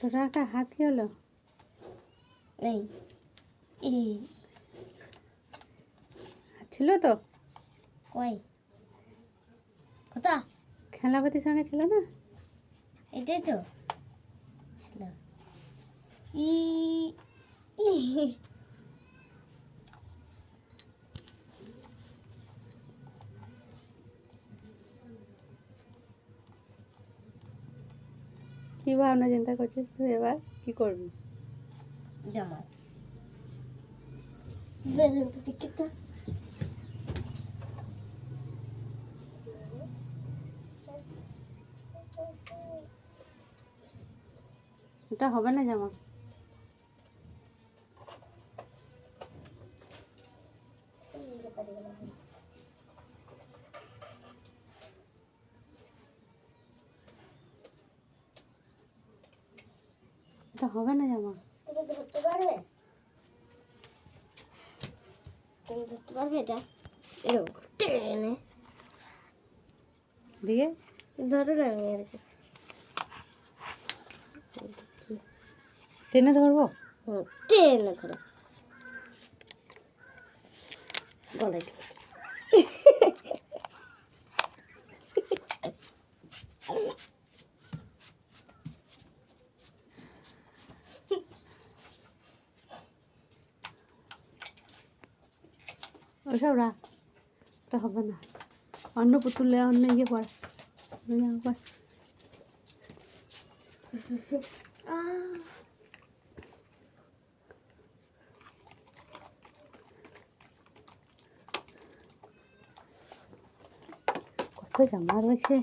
ছোট একটা হাত হলো? এই। এই। ছিল তো? কই? কোথা খেলাপাতির সঙ্গে ছিল না? এটাই তো। ছিল। ই। কি ভাবনা চিন্তা করছিস তুই এবার কি করবি? জামা। এটা হবে না জামা? এটা হবে না জামা। তুমি ধরতে পারবে? তুমি ধরতে পারবে এটা? এরকম টেনে। দিয়ে ধরো না আমি আর কি টেনে ধরবো? টেনে ধরো। গলায় ওসব রাখ এটা হবে না। অন্য পুতুলে অন্য ইয়ে পর কত জামা রয়েছে।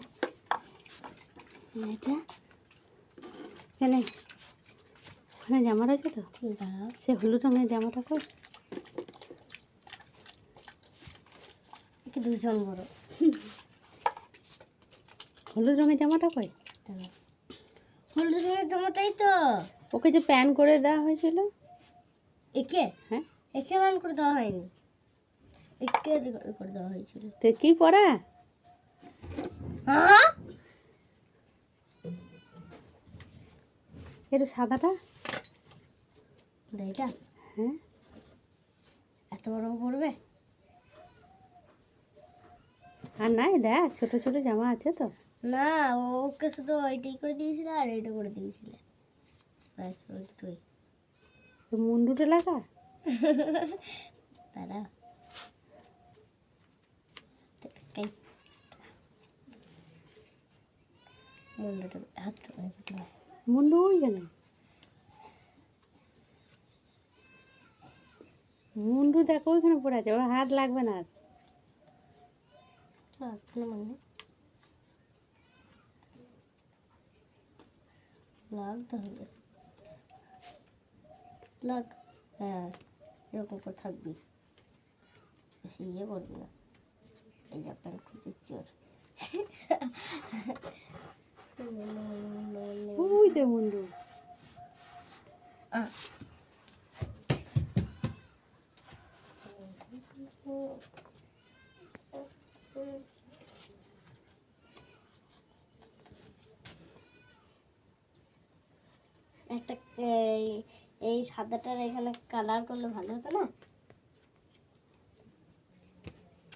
এটা? এখানে জামা রয়েছে তো? সে হলুদ রঙের জামাটা কর। একে দুজন বড়। হলুদ রঙের জামাটা কই? হলুদ রঙের জামাটাই তো। ওকে যে প্যান করে দেওয়া হয়েছিল? একে? হ্যাঁ। একে মান করে দেওয়া হয়নি। একে করে দেওয়া হয়েছিল। তো কি পরা? হ্যাঁ এটা সাদাটা? এইটা হ্যাঁ। এত বড় পড়বে আর নাই দেখ ছোট ছোট জামা আছে তো। না ও ওকে শুধু ওইটাই করে দিয়েছিল আর এইটা করে দিয়েছিল। ব্যাস ওই দুটোই তো মুন্ডুটা লাগা? তারা কাই মুন্ডটা হাত মুন্ডু ওইখানে মুন্ডু দেখো ওইখানে পড়ে আছে ওর হাত লাগবে না আর মানে লাগতে হবে লাগ হ্যাঁ এরকম করে থাকবি বেশি ইয়ে করবি না এই যে প্যান্ট খুঁজেছি ওর ওই যে মুন্ডু আহ। একটা এই সাদাটার এখানে কালার করলে ভালো হতো না?